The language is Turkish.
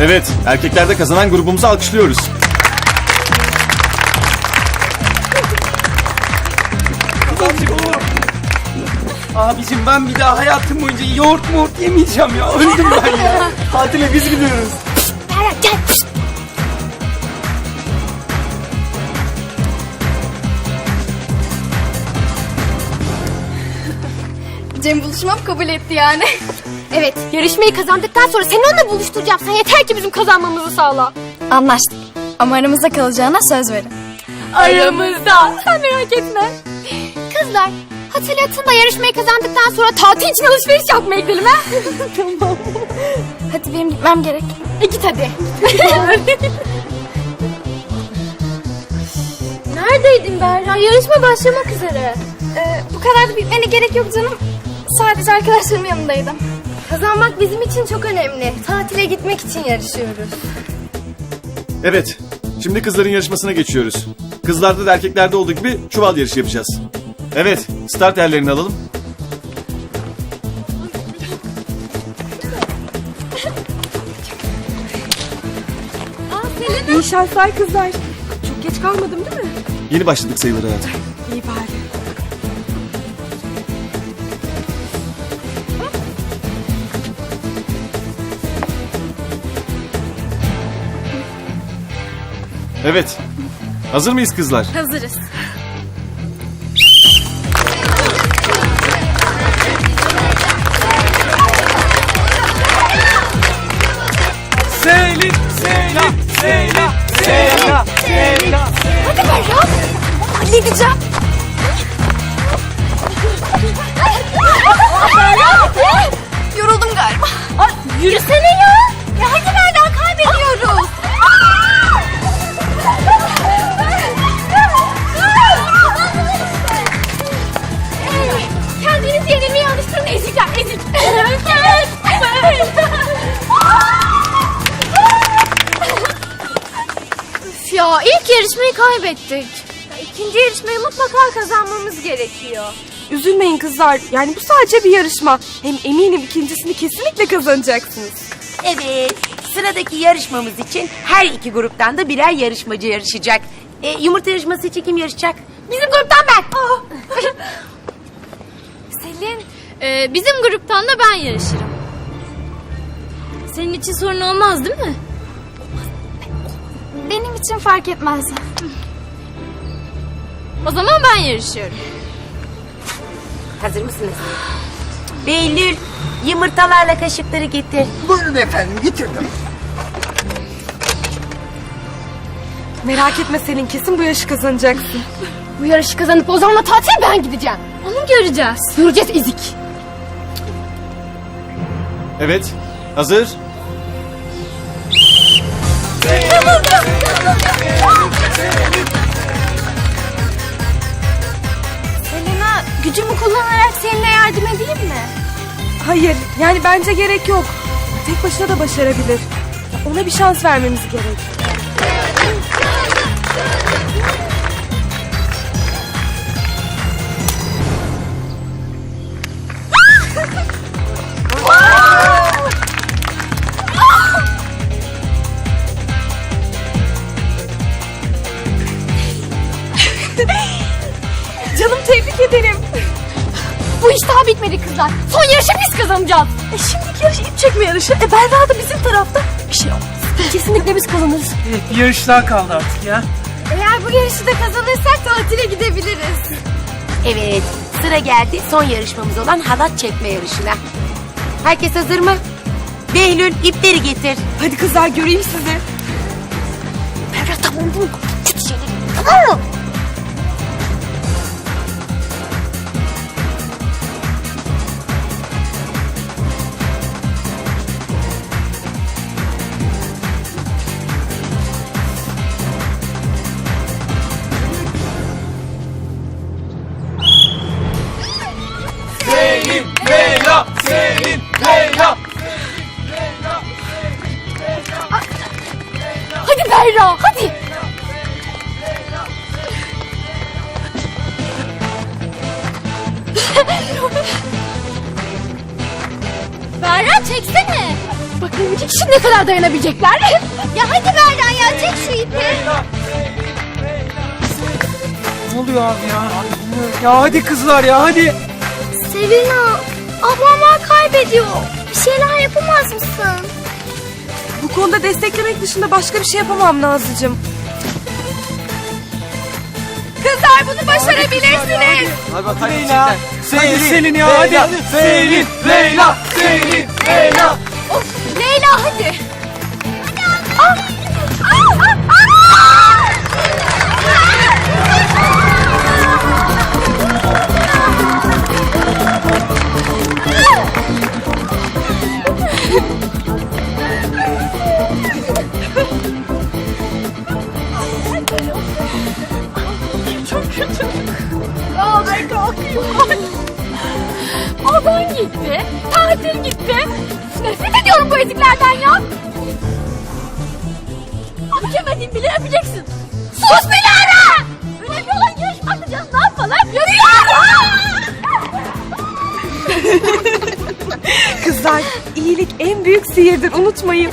Evet, erkeklerde kazanan grubumuzu alkışlıyoruz. Abicim ben bir daha hayatım boyunca yoğurt moğurt yemeyeceğim ya. Öldüm ben ya. Tatile biz gidiyoruz. Berat gel. Cem buluşmam kabul etti yani. Evet, yarışmayı kazandıktan sonra seni onunla buluşturacağım. Sen yeter ki bizim kazanmamızı sağla. Anlaştık. Ama aramızda kalacağına söz verin. Aramızda. Sen merak etme. Kızlar, hatırlatın da yarışmayı kazandıktan sonra tatil için alışveriş yapmaya gidelim ha. tamam. Hadi benim gitmem gerek. E git hadi. Neredeydin Berra? Yarışma başlamak üzere. Ee, bu kadar da bitmene gerek yok canım. Sadece arkadaşlarımın yanındaydım. Kazanmak bizim için çok önemli. Tatile gitmek için yarışıyoruz. Evet, şimdi kızların yarışmasına geçiyoruz. Kızlarda da erkeklerde olduğu gibi çuval yarışı yapacağız. Evet, start yerlerini alalım. İyi şanslar kızlar. Çok geç kalmadım değil mi? Yeni başladık sayılır hayatım. İyi bari. Evet, hazır mıyız kızlar? Hazırız. Selin, Selin, Selin, Selin, Selin. Hadi Berra. Halledeceğim. Yoruldum galiba. Yürüsene ya. Ya ilk yarışmayı kaybettik. İkinci yarışmayı mutlaka kazanmamız gerekiyor. Üzülmeyin kızlar. Yani bu sadece bir yarışma. Hem eminim ikincisini kesinlikle kazanacaksınız. Evet, sıradaki yarışmamız için her iki gruptan da birer yarışmacı yarışacak. E, yumurta yarışması için kim yarışacak? Bizim gruptan ben. Selin. Ee, bizim gruptan da ben yarışırım. Senin için sorun olmaz değil mi? Benim için fark etmez. O zaman ben yarışıyorum. Hazır mısınız? Behlül, yumurtalarla kaşıkları getir. Buyurun efendim getirdim. Merak etme Selin kesin bu yarışı kazanacaksın. Bu yarışı kazanıp Ozan'la tatile ben gideceğim. Onu göreceğiz. Göreceğiz ezik. Evet, hazır. Gücümü kullanarak seninle yardım edeyim mi? Hayır yani bence gerek yok. Tek başına da başarabilir. Ona bir şans vermemiz gerek. Canım tebrik ederim. Bu iş daha bitmedi kızlar. Son yarışı biz kazanacağız. E şimdiki yarış ip çekme yarışı. E Berra da bizim tarafta. Bir şey olmaz. Kesinlikle biz kazanırız. Evet bir yarış daha kaldı artık ya. Eğer bu yarışı da kazanırsak tatile gidebiliriz. Evet, sıra geldi son yarışmamız olan halat çekme yarışına. Herkes hazır mı? Behlül, ipleri getir. Hadi kızlar göreyim sizi. Berra tamam bu. Kötü şeyler. Tamam mı? Selin, Leyla. Hadi Berra hadi. Berra çeksene. Bakayım iki kişi ne kadar dayanabilecekler? ya hadi Berdan ya çek şu ipi. Ne oluyor abi ya? Ya hadi kızlar ya hadi. Selina, ablamlar kaybediyor. Bir şeyler yapamaz mısın? Bu konuda desteklemek dışında başka bir şey yapamam Nazlıcığım. Kızlar bunu başarabilirsiniz. Hadi bakalım Leyla. Selin, Selin ya hadi. Selin, Leyla, Selin, Odun gitti, tatil gitti. Nefret ediyorum bu eziklerden ya. Öpemedin bile öpeceksin. Sus Dilara! Önemli olan yarışmak canım ne yapalım? Yürü Kızlar iyilik en büyük sihirdir unutmayın.